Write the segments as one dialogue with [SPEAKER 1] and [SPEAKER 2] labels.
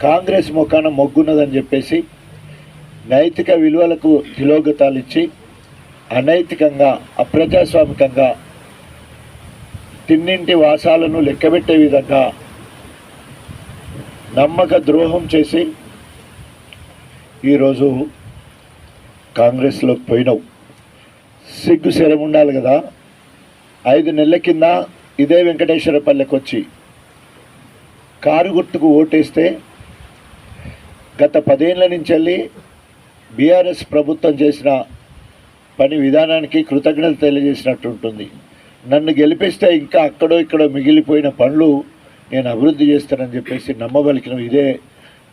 [SPEAKER 1] కాంగ్రెస్ ముఖాన మొగ్గున్నదని చెప్పేసి నైతిక విలువలకు తిలోగతాలు ఇచ్చి అనైతికంగా అప్రజాస్వామికంగా తిన్నింటి వాసాలను లెక్కబెట్టే విధంగా నమ్మక ద్రోహం చేసి ఈరోజు కాంగ్రెస్లోకి పోయినావు సిగ్గు శరం ఉండాలి కదా. ఐదు నెలల కింద ఇదే వెంకటేశ్వరపల్లెకి వచ్చి కారు గుర్తుకు ఓటేస్తే గత పదేళ్ళ నుంచి వెళ్ళి బీఆర్ఎస్ ప్రభుత్వం చేసిన పని విధానానికి కృతజ్ఞత తెలియజేసినట్టు ఉంటుంది నన్ను గెలిపిస్తే ఇంకా అక్కడో ఇక్కడో మిగిలిపోయిన పనులు నేను అభివృద్ధి చేస్తానని చెప్పేసి నమ్మబలికిన ఇదే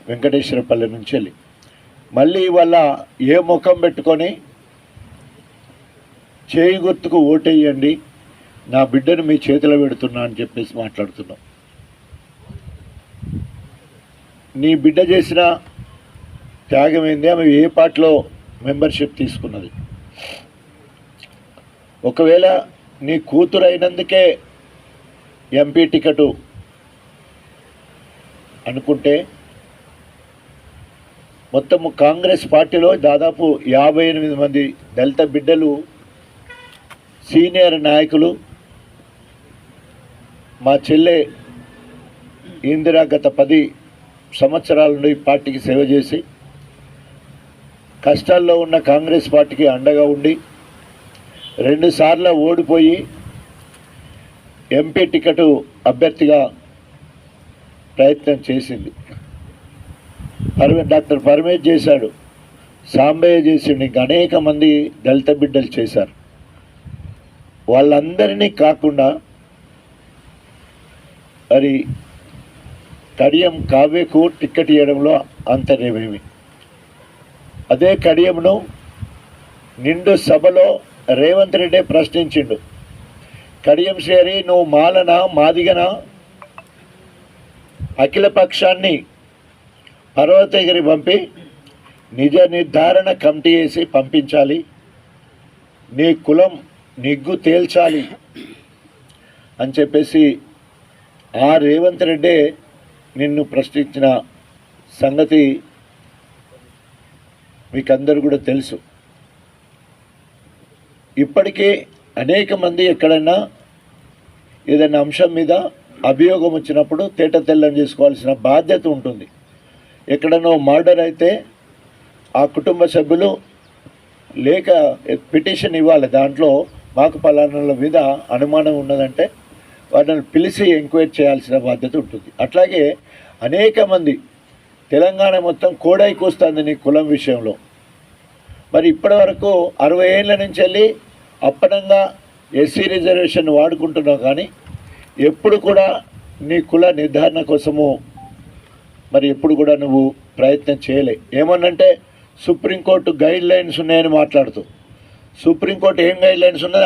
[SPEAKER 1] వెంకటేశ్వరపల్లె నుంచి వెళ్ళి మళ్ళీ ఇవాళ ఏ ముఖం పెట్టుకొని చేయి గుర్తుకు ఓటేయండి. నా బిడ్డను మీ చేతిలో పెడుతున్నా అని చెప్పేసి మాట్లాడుతున్నాం. నీ బిడ్డ చేసిన త్యాగం ఏంది? ఆమె ఏ పార్టీలో మెంబర్షిప్ తీసుకున్నది? ఒకవేళ నీ కూతురు అయినందుకే ఎంపీ టికెటు అనుకుంటే మొత్తము కాంగ్రెస్ పార్టీలో దాదాపు యాభై ఎనిమిది మంది దళిత బిడ్డలు సీనియర్ నాయకులు మా చెల్లె ఇందిరా గత పది సంవత్సరాల నుండి పార్టీకి సేవ చేసి కష్టాల్లో ఉన్న కాంగ్రెస్ పార్టీకి అండగా ఉండి రెండుసార్లు ఓడిపోయి ఎంపీ టికెట్ అభ్యర్థిగా ప్రయత్నం చేసింది. పరమే డాక్టర్ పరమేష్ చేశాడు. సాంబయ్య చేసిండు. ఇంకా అనేక మంది దళిత బిడ్డలు చేశారు. వాళ్ళందరినీ కాకుండా మరి కడియం కావ్యకు టిక్కెట్ ఇవ్వడంలో అంతర్యమేమి. అదే కడియంను నిండు సభలో రేవంత్ రెడ్డి ప్రశ్నించిండు. కడియం శ్రీ నువ్వు మాలన మాదిగన? అఖిల పక్షాన్ని పర్వతగిరి పంపి నిజ నిర్ధారణ కమిటీ వేసి పంపించాలి. నీ కులం నిగ్గు తేల్చాలి అని చెప్పేసి ఆ రేవంత్ రెడ్డే నిన్ను ప్రశ్నించిన సంగతి మీకందరూ కూడా తెలుసు. ఇప్పటికే అనేక మంది ఎక్కడైనా ఏదైనా అంశం మీద అభియోగం వచ్చినప్పుడు తేట తెల్లం చేసుకోవాల్సిన బాధ్యత ఉంటుంది. ఎక్కడనో మర్డర్ అయితే ఆ కుటుంబ సభ్యులు లేక పిటిషన్ ఇవ్వాలి. దాంట్లో మాకు పలానాల మీద అనుమానం ఉన్నదంటే వాళ్ళని పిలిచి ఎంక్వైరీ చేయాల్సిన బాధ్యత ఉంటుంది. అట్లాగే అనేక మంది తెలంగాణ మొత్తం కోడై కూస్తుంది నీ కులం విషయంలో. మరి ఇప్పటి వరకు అరవై ఏళ్ళ నుంచి వెళ్ళి అప్పనంగా ఎస్సీ రిజర్వేషన్ వాడుకుంటున్నావు కానీ ఎప్పుడు కూడా నీ కుల నిర్ధారణ కోసము మరి ఎప్పుడు కూడా నువ్వు ప్రయత్నం చేయలే. ఏమన్నంటే సుప్రీంకోర్టు గైడ్ లైన్స్ ఉన్నాయని మాట్లాడుతూ. సుప్రీంకోర్టు ఏం గైడ్ లైన్స్ ఉన్నది?